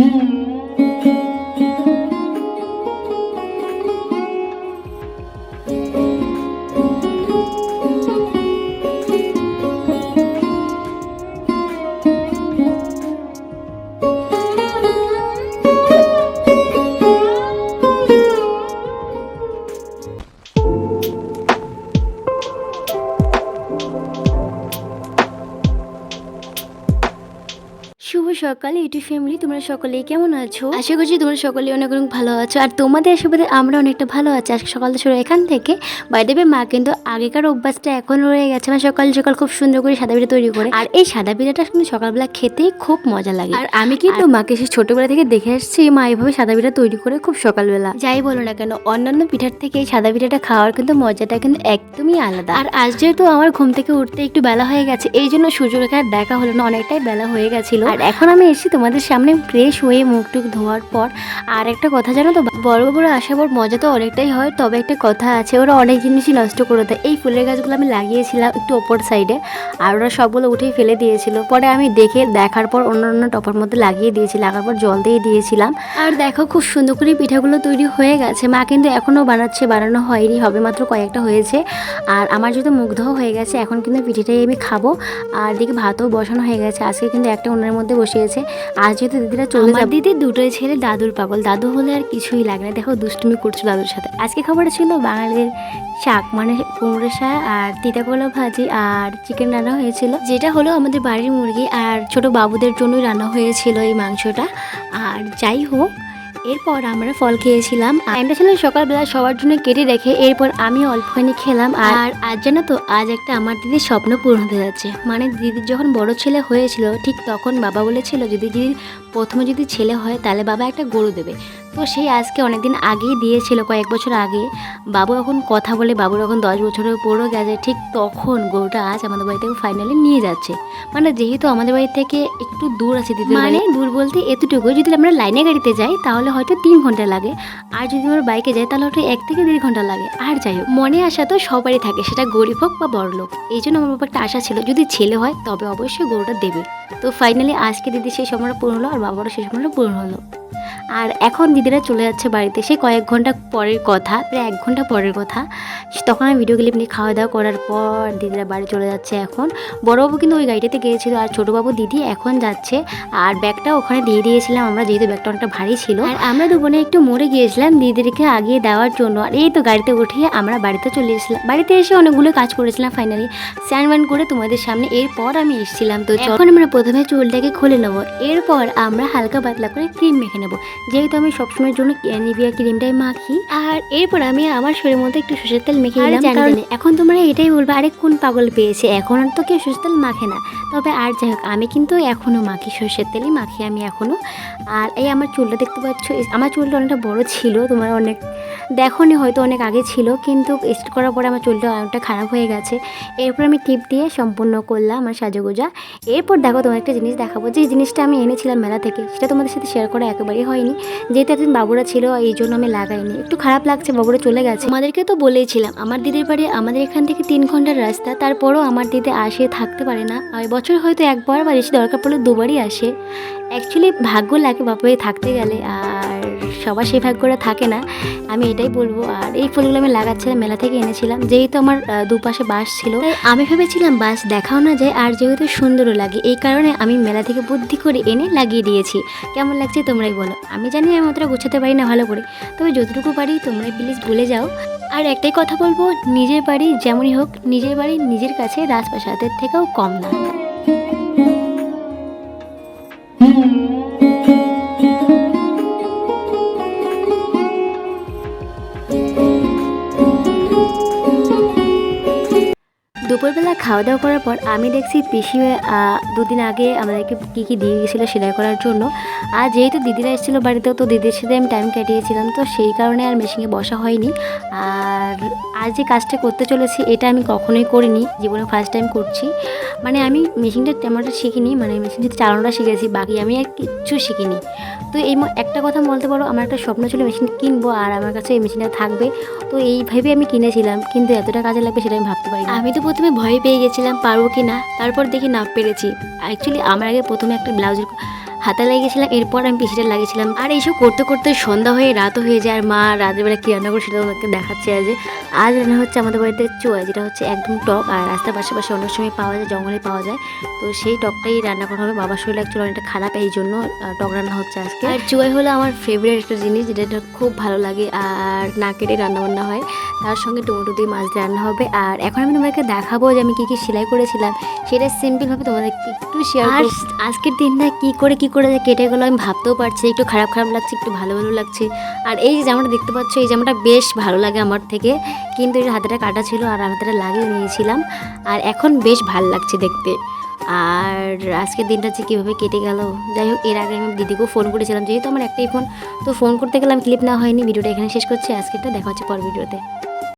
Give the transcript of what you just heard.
Mm. সকাল YouTube family তোমরা সকলেই কেমন আছো? আশা করছি তোমরা সকলে অনেক অনেক ভালো আছো। আর তোমাদের আশীর্বাদে আমরা অনেকটা ভালো আছি। আজকে সকাল শুরু এখান থেকে। বাইদেবে মা কিন্তু আগেকার অভ্যাসটা এখন রয়ে গেছে। মানে সকাল সকাল খুব সুন্দর করে সাদা পিঠা তৈরি করে। আর এই সাদা পিঠাটা কিন্তু সকালবেলা খেতে খুব মজা লাগে। আর আমি কিন্তু মাকে সেই ছোটবেলা থেকে দেখে আসছি মা এইভাবে সাদা পিঠা তৈরি করে খুব সকালবেলা। যাই বলো না কেন অন্যান্য পিঠার থেকে এই সাদা পিঠাটা খাওয়ার কিন্তু মজাটা কিন্তু একদমই আলাদা। আর আজ যেহেতু আমার ঘুম থেকে উঠতে একটু বেলা হয়ে গেছে এই জন্য সুযোগ আর দেখা হলো না অনেকটাই বেলা হয়ে গেছিল। আর এখন আমি এসেছি তোমাদের সামনে ফ্রেশ হয়ে মুখ টুক ধোয়ার পর, আর একটা কথা জানো তো? বড় বড় আসার পর মজা তো অনেকটাই হয়, তবে একটা কথা আছে, ওরা অনেক জিনিসই নষ্ট করে দেয়। এই ফুলের গাছগুলো আমি লাগিয়েছিলাম একটু ওপর সাইডে আর ওরা সবগুলো উঠেই ফেলে দিয়েছিল। পরে আমি দেখে দেখার পর অন্য অন্য টপার মধ্যে লাগিয়ে দিয়েছি, লাগার পর জল দিয়ে দিয়েছিলাম। আর দেখো খুব সুন্দর করে পিঠাগুলো তৈরি হয়ে গেছে। মা কিন্তু এখনও বানাচ্ছে, বানানো হয়নি, হবে মাত্র কয়েকটা হয়েছে। আর আমার যেহেতু মুগ্ধ হয়ে গেছে, এখন কিন্তু পিঠেটাই আমি খাব। আর দিকে ভাতও বসানো হয়ে গেছে, আজকে কিন্তু একটা উনার মধ্যে বসিয়েছে। আজ যেহেতু দিদিরা চলে যাবে দিদি দুটোই ছেলে দাদুর পাগল। দাদু হলে আর কিছুই লাগে না। দেখো দুষ্টুমি করছ দাদুর সাথে। আজকে খাবারটা ছিল বাঙালির শাক মানে কুমড়ো শাক আর তিতা কলা ভাজি আর চিকেন রান্না হয়েছিল। যেটা হলো আমাদের বাড়ির মুরগি আর ছোট বাবুদের জন্যই রান্না হয়েছিল এই মাংসটা। আর যাই হোক এরপর আমরা ফল খেয়েছিলাম আমরা ছিল সকালবেলা সবার জন্য কেটে রেখে এরপর আমি অল্পখানি খেলাম আর আজ জানো তো আজ একটা আমার দিদির স্বপ্ন পূরণ হতে যাচ্ছে। মানে দিদির যখন বড় ছেলে হয়েছিল ঠিক তখন বাবা বলেছিল যদি দিদির প্রথমে যদি ছেলে হয় তাহলে বাবা একটা গরু দেবে। তো সেই আজকে অনেকদিন আগেই দিয়েছিল, কয়েক বছর আগে। বাবু এখন কথা বলে, বাবুর এখন দশ বছরের পরও গেছে। ঠিক তখন গরুটা আজ আমাদের বাড়ি থেকে ফাইনালি নিয়ে যাচ্ছে। মানে যেহেতু আমাদের বাড়ি থেকে একটু দূর আছে দিদি মানে দূর বলতে এতটুকু যদি আমরা লাইনে গাড়িতে যাই, তাহলে হয়তো তিন ঘণ্টা লাগে। আর যদি আমরা বাইকে যাই, তাহলে হয়তো এক থেকে দেড় ঘণ্টা লাগে। আর যাই হোক, মনে আসা তো সবারই থাকে, সেটা গরিব হোক বা বড় লোক। এই জন্য আমার বাবা একটা আশা ছিল, যদি ছেলে হয়, তবে অবশ্যই গরুটা দেবে। তো ফাইনালি আজকে দিদি সেই সময়টা পূরণ হলো, আর বাবারও সেই সময়টা পূরণ হলো। আর এখন দিদিরা চলে যাচ্ছে বাড়িতে। সে কয়েক ঘণ্টা পরের কথা প্রায় এক ঘণ্টা পরের কথা। তখন আমি ভিডিও ক্লিপ নিয়ে খাওয়া দাওয়া করার পর দিদিরা বাড়ি চলে যাচ্ছে এখন। বড়বাবু কিন্তু ওই গাড়িটাতে গিয়েছিল আর ছোটোবাবু দিদি এখন যাচ্ছে। আর ব্যাগটা ওখানে দিয়ে দিয়েছিলাম আমরা যেহেতু ব্যাগটা অনেকটা ভারী ছিল। আর আমরা দুবোনে একটু মরে গিয়েছিলাম দিদিদেরকে আগিয়ে দেওয়ার জন্য। আর এই তো গাড়িতে উঠিয়ে আমরা বাড়িতে চলে এসেছিলাম। বাড়িতে এসে অনেকগুলো কাজ করেছিলাম ফাইনালি স্যান ওয়ান করে তোমাদের সামনে এরপর আমি এসেছিলাম তো যখন আমরা প্রথমে চুলটাকে খুলে নেব এরপর আমরা হালকা পাতলা করে ক্রিম মেখে নেব। যেহেতু আমি সবসময়ের জন্য নিভিয়া ক্রিমটাই মাখি। আর এরপর আমি আমার শরীরের মধ্যে একটু সরষের তেল মেখে নিলাম কারণ এখন তোমরা এটাই বলবে আরে কোন পাগল পেয়েছে? এখন আর তো কেউ সরষের তেল মাখে না। তবে আর যাই হোক আমি কিন্তু এখনও মাখি সরষের তেলই মাখি আমি এখনও আর এই আমার চুলটা দেখতে পাচ্ছ আমার চুলটা অনেকটা বড় ছিল তোমার অনেক দেখোনি হয়তো অনেক আগে ছিল কিন্তু স্ট করার পরে আমার চুলটা অনেকটা খারাপ হয়ে গেছে। এরপর আমি টিপ দিয়ে সম্পূর্ণ করলাম আমার সাজগোজা। এরপর দেখো তোমার একটা জিনিস দেখাবো যে জিনিসটা আমি এনেছিলাম মেলা থেকে সেটা তোমাদের সাথে শেয়ার করা একেবারেই হয়নি। যেহেতু একদিন বাবুরা ছিল এই জন্য আমি লাগাইনি। একটু খারাপ লাগছে, বাবুরা চলে গেছে। আমাদেরকে তো বলেইছিলাম, আমার দিদির বাড়ি আমাদের এখান থেকে তিন ঘণ্টার রাস্তা, তারপরও আমার দিদি আসে, থাকতে পারে না। আর বছর হয়তো একবার বা বেশি দরকার পড়লে দুবারই আসে। অ্যাকচুয়ালি ভাগ্য লাগে বাপুয়ে থাকতে গেলে, আর সবার সেই ভাগ্যটা থাকে না, আমি এটাই বলব। আর এই ফুলগুলো আমি লাগাচ্ছিলাম মেলা থেকে এনেছিলাম। যেহেতু আমার দুপাশে বাস ছিল আমি ভেবেছিলাম বাস দেখাও না যায়, আর যেহেতু সুন্দরও লাগে, এই কারণে আমি মেলা থেকে বুদ্ধি করে এনে লাগিয়ে দিয়েছি। কেমন লাগছে তোমরাই বলো। আমি জানি আমি অতটা গোছাতে পারি না ভালো করে, তবে যতটুকু পারি তোমরা প্লিজ ভুলে যাও। আর একটাই কথা বলব, নিজের বাড়ি যেমনই হোক, নিজের বাড়ি নিজের কাছে রাজপ্রাসাদের থেকেও কম না। দুপুরবেলা খাওয়া দাওয়া করার পর আমি দেখছি পিসি দুদিন আগে আমাদেরকে কী কী দিয়ে গেছিল সেলাই করার জন্য। আর যেহেতু দিদিরা এসেছিল বাড়িতেও, তো দিদির সাথে আমি টাইম কাটিয়েছিলাম, তো সেই কারণে আর মেশিনে বসা হয়নি। আর আজ যে কাজটা করতে চলেছি, এটা আমি কখনোই করিনি। জীবনে ফার্স্ট টাইম করছি। মানে আমি মেশিনটা তেমনটা শিখিনি মানে মেশিন চালানোটা শিখেছি, বাকি আমি আর কিচ্ছু শিখিনি। তো এই একটা কথা বলতে পারো, আমার একটা স্বপ্ন ছিল মেশিন কিনবো, আর আমার কাছে এই মেশিনটা থাকবে। তো এই ভেবে আমি কিনেছিলাম, কিন্তু এতটা কাজে লাগবে সেটা আমি ভাবতে পারি আমি তো প্রথমে ভয় পেয়ে গেছিলাম পারব কি না, তারপর দেখি না পেরেছি। অ্যাকচুয়ালি আমার আগে প্রথমে একটা ব্লাউজের হাতে লাগিয়েছিলাম এরপর আমি পিসিটা লাগিয়েছিলাম। আর এইসব করতে করতে সন্ধ্যা হয়ে রাতও হয়ে যায় আর মা রাতের বেলা কী রান্না করে সেটা তোমাকে দেখাচ্ছে আজ। আজ রান্না হচ্ছে আমাদের বাড়িতে চুয়া যেটা হচ্ছে একদম টক আর রাস্তার পাশে পাশে অনেক সময় পাওয়া যায় জঙ্গলে পাওয়া যায়। তো সেই টকটাই রান্না করা হবে। বাবার শরীর অ্যাকচুয়ালি অনেকটা খারাপ এই জন্য টক রান্না হচ্ছে আজকে। আর চুয়াই হলো আমার ফেভারিট একটা জিনিস যেটা খুব ভালো লাগে আর না কেটে রান্না বান্না হয়। তার সঙ্গে টমেটো দিয়ে মাছ রান্না হবে। আর এখন আমি তোমাদেরকে দেখাবো যে আমি কী কী সেলাই করেছিলাম সেটা সিম্পলভাবে তোমাদেরকে একটু শেয়ার আর আজকের দিনটা কী করে কী করে কেটে গেলো, আমি ভাবতেও পারছি একটু খারাপ খারাপ লাগছে, একটু ভালো ভালো লাগছে। আর এই যে জামাটা দেখতে পাচ্ছ, এই জামাটা বেশ ভালো লাগে আমার থেকে। কিন্তু এই হাতেটা কাটা ছিল আর হাতেটা লাগিয়ে নিয়েছিলাম। আর এখন বেশ ভালো লাগছে দেখতে। আর আজকের দিনটা যে কীভাবে কেটে গেল, যাই হোক, এর আগে আমি দিদিকেও ফোন করেছিলাম, যেহেতু আমার একটাই ফোন, তো ফোন করতে গেলাম ক্লিপ না হয়নি, ভিডিওটা এখানে শেষ করছি, আজকেরটা দেখা হচ্ছে পর ভিডিওতে।